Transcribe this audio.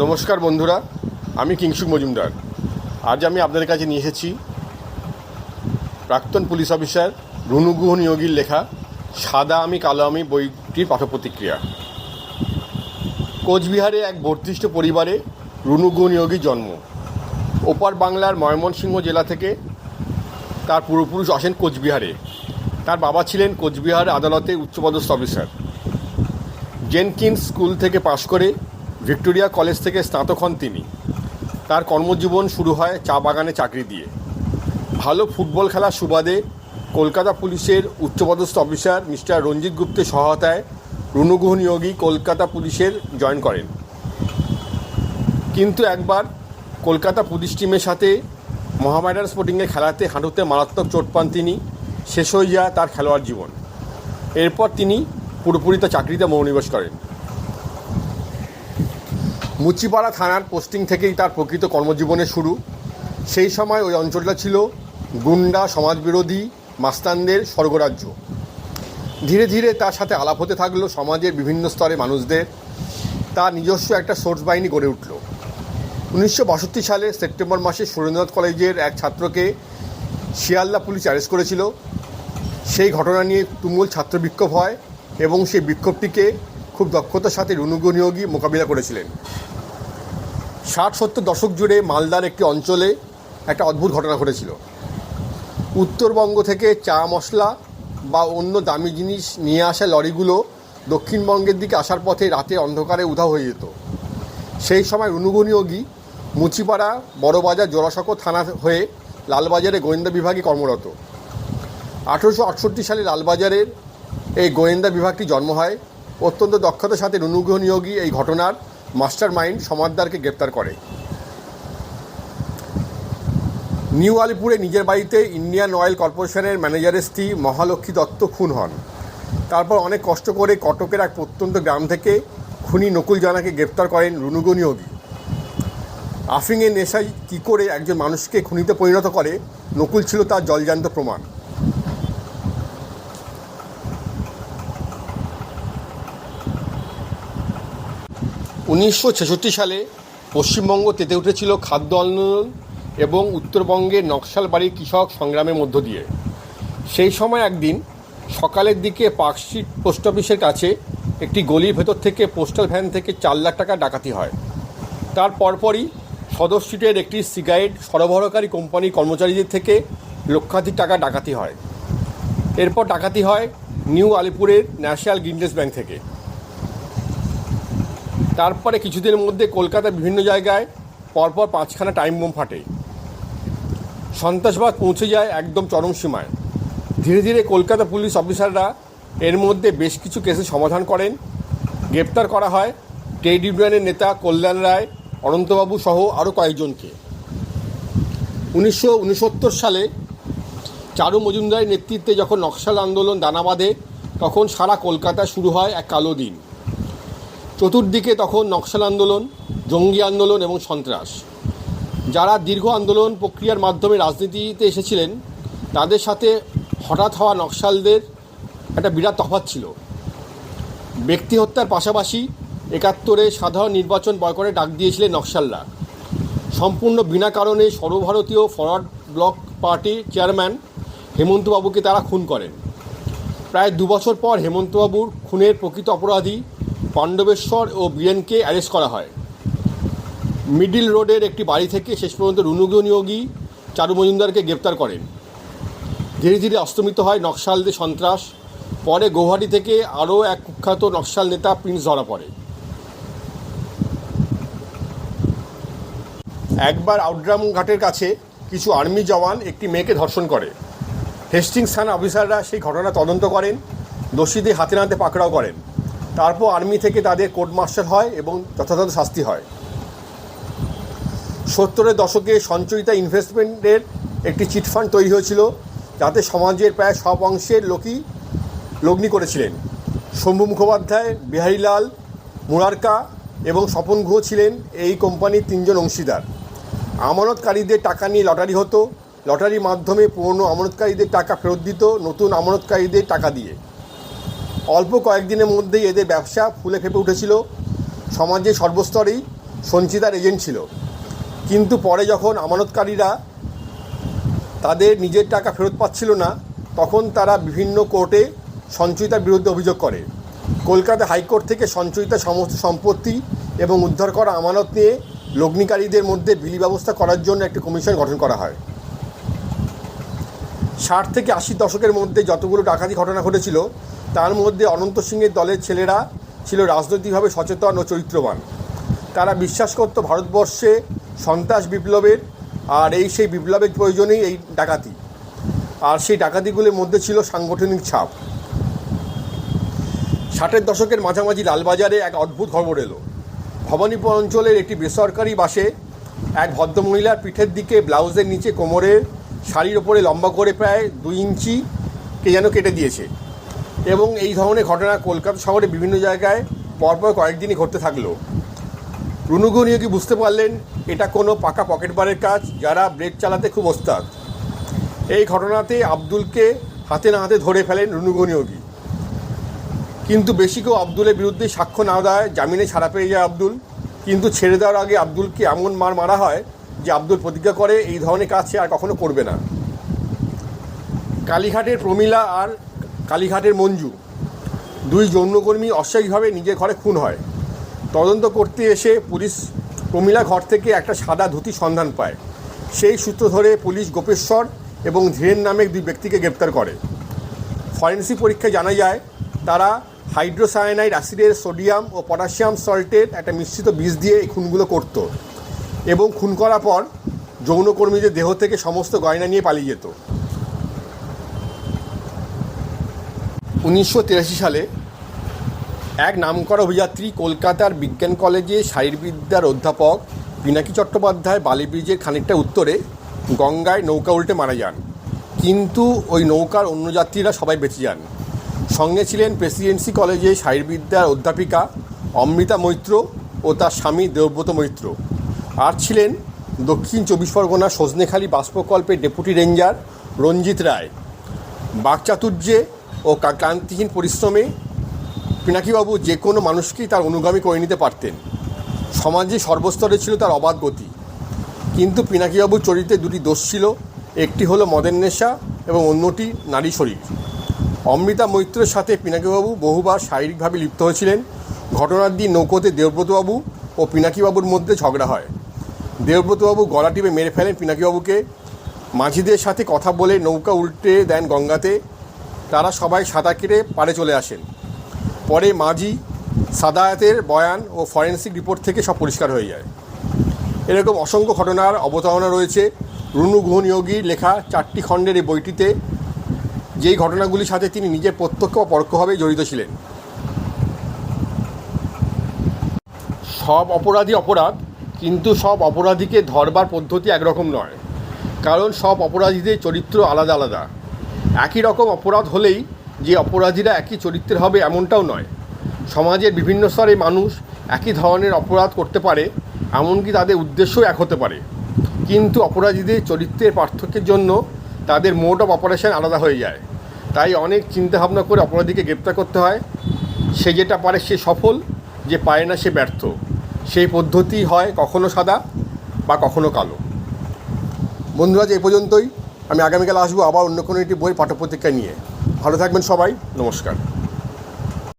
নমস্কার বন্ধুরা, আমি কিংসুক মজুমদার। আজ আমি আপনাদের কাছে নিয়ে এসেছি প্রাক্তন পুলিশ অফিসার রুনুগুহ নিয়োগীর লেখা সাদা আমি, কালো আমি বইটির পাঠ প্রতিক্রিয়া কোচবিহারে এক বর্ধিষ্ঠ পরিবারে রুনুগুহ নিয়োগীর জন্ম। ওপার বাংলার ময়মনসিংহ জেলা থেকে তার পূর্বপুরুষ আসেন কোচবিহারে। তার বাবা ছিলেন কোচবিহার আদালতে উচ্চপদস্থ অফিসার। জেনকিন্স স্কুল থেকে পাশ করে ভিক্টোরিয়া কলেজ থেকে স্নাতক হন তিনি। তার কর্মজীবন শুরু হয় চা বাগানে চাকরি দিয়ে। ভালো ফুটবল খেলার সুবাদে কলকাতা পুলিশের উচ্চপদস্থ অফিসার মিস্টার রঞ্জিত গুপ্তের সহায়তায় রুনুগুহ নিয়োগী কলকাতা পুলিশের জয়েন করেন। কিন্তু একবার কলকাতা পুলিশ টিমের সাথে মহামেডান স্পোর্টিংয়ে খেলাতে হাঁটুতে মারাত্মক চোট পান তিনি, শেষ হয়ে যায় তার খেলোয়াড় জীবন। এরপর তিনি পুরোপুরি তার চাকরিতে মনোনিবেশ করেন। মুচিপাড়া থানার পোস্টিং থেকেই তার প্রকৃত কর্মজীবনের শুরু। সেই সময় ওই অঞ্চলটা ছিল গুন্ডা, সমাজবিরোধী, মাস্তানদের স্বর্গরাজ্য। ধীরে ধীরে তার সাথে আলাপ হতে থাকল সমাজের বিভিন্ন স্তরে মানুষদের। তার নিজস্ব একটা সোর্স বাহিনী গড়ে উঠল। উনিশশো বাষট্টি সালে সেপ্টেম্বর মাসে সুরেন্দ্রনাথ কলেজের এক ছাত্রকে শিয়ালদা পুলিশ অ্যারেস্ট করেছিল। সেই ঘটনা নিয়ে তুমুল ছাত্র বিক্ষোভ হয় এবং সেই বিক্ষোভটিকে খুব দক্ষতার সাথে রুনুগু নিয়োগী মোকাবিলা করেছিলেন। ষাট সত্তর দশক জুড়ে মালদার একটি অঞ্চলে একটা অদ্ভুত ঘটনা ঘটেছিল। উত্তরবঙ্গ থেকে চা মশলা বা অন্য দামি জিনিস নিয়ে আসা লরিগুলো দক্ষিণবঙ্গের দিকে আসার পথে রাতে অন্ধকারে উধাও হয়ে যেত। সেই সময় রুনুগু নিয়োগী মুচিপাড়া, বড়বাজার, জোড়াসাঁকো থানা হয়ে লালবাজারে গোয়েন্দা বিভাগে কর্মরত। আঠেরোশো আটষট্টি সালে লালবাজারের এই গোয়েন্দা বিভাগটি জন্ম হয়। অত্যন্ত দক্ষতার সাথে রুনুগ্রহ নিয়োগী এই ঘটনার মাস্টার মাইন্ড সমাদদারকে গ্রেপ্তার করে। নিউ আলিপুরে নিজের বাড়িতে ইন্ডিয়ান অয়েল কর্পোরেশনের ম্যানেজারের স্ত্রী মহালক্ষ্মী দত্ত খুন হন। তারপর অনেক কষ্ট করে কটকের এক প্রত্যন্ত গ্রাম থেকে খুনি নকুল জানাকে গ্রেপ্তার করেন রুনুগু নিয়োগী। আফিংয়ের নেশায় কী করে একজন মানুষকে খুনিতে পরিণত করে, নকুল ছিল তার জলজান্ত প্রমাণ। উনিশশো ছেষট্টি সালে পশ্চিমবঙ্গ তেতে উঠেছিল খাদ্য আন্দোলন এবং উত্তরবঙ্গের নকশালবাড়ির কৃষক সংগ্রামের মধ্য দিয়ে। সেই সময় একদিন সকালের দিকে পার্ক স্ট্রিট পোস্ট অফিসের কাছে একটি গলির ভেতর থেকে পোস্টাল ভ্যান থেকে চার লাখ টাকা ডাকাতি হয়। তার পরপরই সদর স্ট্রিটের একটি সিগারেট সরবরাহকারী কোম্পানির কর্মচারীদের থেকে লক্ষাধিক টাকা ডাকাতি হয়। এরপর ডাকাতি হয় নিউ আলিপুরের ন্যাশনাল গিন্ডেস ব্যাংক থেকে। তারপরে কিছুদিনের মধ্যে কলকাতার বিভিন্ন জায়গায় পরপর পাঁচখানা টাইম বোম ফাটে। সন্ত্রাসবাদ পৌঁছে যায় একদম চরম সীমায়। ধীরে ধীরে কলকাতা পুলিশ অফিসাররা এর মধ্যে বেশ কিছু কেসের সমাধান করেন। গ্রেপ্তার করা হয় ট্রেড ইউনিয়নের নেতা কল্যাণ রায়, অনন্তবাবু সহ আরও কয়েকজনকে। উনিশশো উনসত্তর সালে চারু মজুমদারের নেতৃত্বে যখন নকশাল আন্দোলন দানা বাঁধে, তখন সারা কলকাতা শুরু হয় এক কালো দিন। চতুর্দিকে তখন নকশাল আন্দোলন, জঙ্গি আন্দোলন এবং সন্ত্রাস। যারা দীর্ঘ আন্দোলন প্রক্রিয়ার মাধ্যমে রাজনীতিতে এসেছিলেন, তাদের সাথে হঠাৎ হওয়া নকশালদের একটা বিরাট তফাৎ ছিল। ব্যক্তি হত্যার পাশাপাশি একাত্তরে সাধারণ নির্বাচন বয়কটে ডাক দিয়েছিলেন নকশালরা। সম্পূর্ণ বিনা কারণে সর্বভারতীয় ফরওয়ার্ড ব্লক পার্টির চেয়ারম্যান হেমন্তবাবুকে তারা খুন করেন। প্রায় দু বছর পর হেমন্তবাবুর খুনের প্রকৃত অপরাধী পাণ্ডবেশ্বর ও বীরেনকে অ্যারেস্ট করা হয়। মিডিল রোডের একটি বাড়ি থেকে শেষ পর্যন্ত রুনুগ্র নিয়োগী চারু মজুমদারকে গ্রেপ্তার করেন। ধীরে ধীরে অস্তমিত হয় নকশালদের সন্ত্রাস। পরে গৌহাটি থেকে আরও এক কুখ্যাত নকশাল নেতা প্রিন্স ধরা পড়ে। একবার আউটগ্রাম ঘাটের কাছে কিছু আর্মি জওয়ান একটি মেয়েকে ধর্ষণ করে। হেস্টিংস থানা অফিসাররা সেই ঘটনা তদন্ত করেন। দোষীদের হাতে নাতে পাকড়াও করেন। তারপর আর্মি থেকে তাদের কোর্ট মার্শাল হয় এবং যথাযথ শাস্তি হয়। সত্তরের দশকে সঞ্চয়িতা ইনভেস্টমেন্টের একটি চিটফান্ড তৈরি হয়েছিল, যাতে সমাজের প্রায় সব অংশের লোকই লগ্নি করেছিলেন। শম্ভু মুখোপাধ্যায়, বিহারীলাল, মুরারকা এবং স্বপন গুহ ছিলেন এই কোম্পানির তিনজন অংশীদার। আমানতকারীদের টাকা নিয়ে লটারি হতো। লটারির মাধ্যমে পুরনো আমানতকারীদের টাকা ফেরত দিত, নতুন আমানতকারীদের টাকা দিয়ে। অল্প কয়েকদিনের মধ্যেই এদের ব্যবসা ফুলে ফেপে উঠেছিল। সমাজের সর্বস্তরেই সঞ্চিতার এজেন্ট ছিল। কিন্তু পরে যখন আমানতকারীরা তাদের নিজের টাকা ফেরত পাচ্ছিল না, তখন তারা বিভিন্ন কোর্টে সঞ্চয়িতার বিরুদ্ধে অভিযোগ করে। কলকাতা হাইকোর্ট থেকে সঞ্চয়িতার সমস্ত সম্পত্তি এবং উদ্ধার করা আমানত নিয়ে লগ্নিকারীদের মধ্যে বিলি ব্যবস্থা করার জন্য একটি কমিশন গঠন করা হয়। ষাট থেকে আশি দশকের মধ্যে যতগুলো ডাকাতি ঘটনা ঘটেছিল তার মধ্যে অনন্ত সিংয়ের দলের ছেলেরা ছিল রাজনৈতিকভাবে সচেতন ও চরিত্রবান। তারা বিশ্বাস করত ভারতবর্ষে সন্ত্রাস বিপ্লবের আর এই সেই বিপ্লবের প্রয়োজনেই এই ডাকাতি। আর সেই ডাকাতিগুলির মধ্যে ছিল সাংগঠনিক ছাপ। ষাটের দশকের মাঝামাঝি লালবাজারে এক অদ্ভুত খবর এলো। ভবানীপুর অঞ্চলের একটি বেসরকারি বাসে এক ভদ্রমহিলার পিঠের দিকে ব্লাউজের নিচে কোমরের শাড়ির ওপরে লম্বা করে প্রায় দুই ইঞ্চি কে যেন কেটে দিয়েছে। এবং এই ধরনের ঘটনা কলকাতা শহরে বিভিন্ন জায়গায় পরপর কয়েকদিনই ঘটতে থাকল। রুনুগু নিয়োগী বুঝতে পারলেন? এটা কোনো পাকা পকেটবারের কাজ, যারা ব্রেক চালাতে খুব ওস্তাদ। এই ঘটনাতে আব্দুলকে হাতে না হাতে ধরে ফেলেন রুনুগু নিয়োগী কিন্তু বেশি কেউ আব্দুলের বিরুদ্ধে সাক্ষ্য না দেয়, জামিনে ছাড়া পেয়ে যায় আব্দুল। কিন্তু ছেড়ে দেওয়ার আগে আব্দুলকে এমন মার মারা হয় যে আব্দুল প্রতিজ্ঞা করে এই ধরনের কাজ সে আর কখনো করবে না। কালীঘাটের প্রমীলা আর কালীঘাটের মঞ্জু। দুই যৌনকর্মী অস্বাভাবিকভাবে নিজের ঘরে খুন হয়। তদন্ত করতে এসে পুলিশ প্রমিলা ঘর থেকে একটা সাদা ধুতি সন্ধান পায়। সেই সূত্র ধরে পুলিশ গোপেশ্বর এবং ধীরেন নামে দুই ব্যক্তিকে গ্রেপ্তার করে। ফরেন্সিক পরীক্ষায় জানা যায়, তারা হাইড্রোসায়ানাইড অ্যাসিডের সোডিয়াম ও পটাশিয়াম সল্টের একটা মিশ্রিত বিষ দিয়ে এই খুনগুলো করত এবং খুন করার পর যৌনকর্মীদের দেহ থেকে সমস্ত গয়না নিয়ে পালিয়ে যেত। উনিশশো তিরাশি সালে এক নামকরা অভিযাত্রী কলকাতার বিজ্ঞান কলেজে শারীরবিদ্যার অধ্যাপক পিনাকি চট্টোপাধ্যায় বালি ব্রিজের খানিকটা উত্তরে গঙ্গায় নৌকা উল্টে মারা যান। কিন্তু ওই নৌকার অন্য যাত্রীরা সবাই বেঁচে যান। সঙ্গে ছিলেন প্রেসিডেন্সি কলেজে শারীরবিদ্যার অধ্যাপিকা অমৃতা মৈত্র ও তার স্বামী দেবব্রত মৈত্র। আর ছিলেন দক্ষিণ চব্বিশ পরগনা সজনেখালী বাস প্রকল্পের ডেপুটি রেঞ্জার রঞ্জিত রায়। বাকচাতুর্যে ও ক্লান্তিহীন পরিশ্রমে পিনাকিবাবু যে কোনো মানুষকেই তার অনুগামী করে নিতে পারতেন। সমাজে সর্বস্তরে ছিল তার অবাধ গতি। কিন্তু পিনাকিবাবুর চরিত্রে দুটি দোষ ছিল, একটি হলো মদের নেশা এবং অন্যটি নারী শরীর। অমৃতা মৈত্রের সাথে পিনাকিবাবু বহুবার শারীরিকভাবে লিপ্ত হয়েছিলেন। ঘটনার দিন নৌকোতে দেবব্রতবাবু ও পিনাকিবাবুর মধ্যে ঝগড়া হয়। দেবব্রতবাবু গলা টিপে মেরে ফেলেন পিনাকিবাবুকে। মাঝিদের সাথে কথা বলে নৌকা উল্টে দেন গঙ্গাতে। তারা সবাই সাঁতার কেটে পাড়ে চলে আসেন। পরে মাঝি সাদায়াতের বয়ান ও ফরেন্সিক রিপোর্ট থেকে সব পরিষ্কার হয়ে যায়। এরকম অসংখ্য ঘটনার অবতারণা রয়েছে। রুনু গুহনিয়োগীর লেখা চারটি খণ্ডের এই বইটিতে যেই ঘটনাগুলির সাথে তিনি নিজের প্রত্যক্ষ বা পরোক্ষভাবে জড়িত ছিলেন। সব অপরাধী অপরাধ, কিন্তু সব অপরাধীকে ধরবার পদ্ধতি একরকম নয়। কারণ সব অপরাধীদের চরিত্র আলাদা আলাদা। একই রকম অপরাধ হলেই যে অপরাধীরা একই চরিত্রের হবে এমনটাও নয়। সমাজের বিভিন্ন স্তরে মানুষ একই ধরনের অপরাধ করতে পারে, এমনকি তাদের উদ্দেশ্যও এক হতে পারে। কিন্তু অপরাধীদের চরিত্রের পার্থক্যের জন্য তাদের মোড অফ অপারেশন আলাদা হয়ে যায়। তাই অনেক চিন্তাভাবনা করে অপরাধীকে গ্রেপ্তার করতে হয়। সে যেটা পারে সে সফল, যে পারে না সে ব্যর্থ। সেই পদ্ধতি হয় কখনো সাদা বা কখনো কালো। বন্ধুরা, যে পর্যন্তই। আমি আগামীকাল আসব আবার অন্য কোনো একটি বই পাঠ্যপত্রিকা নিয়ে। ভালো থাকবেন সবাই নমস্কার।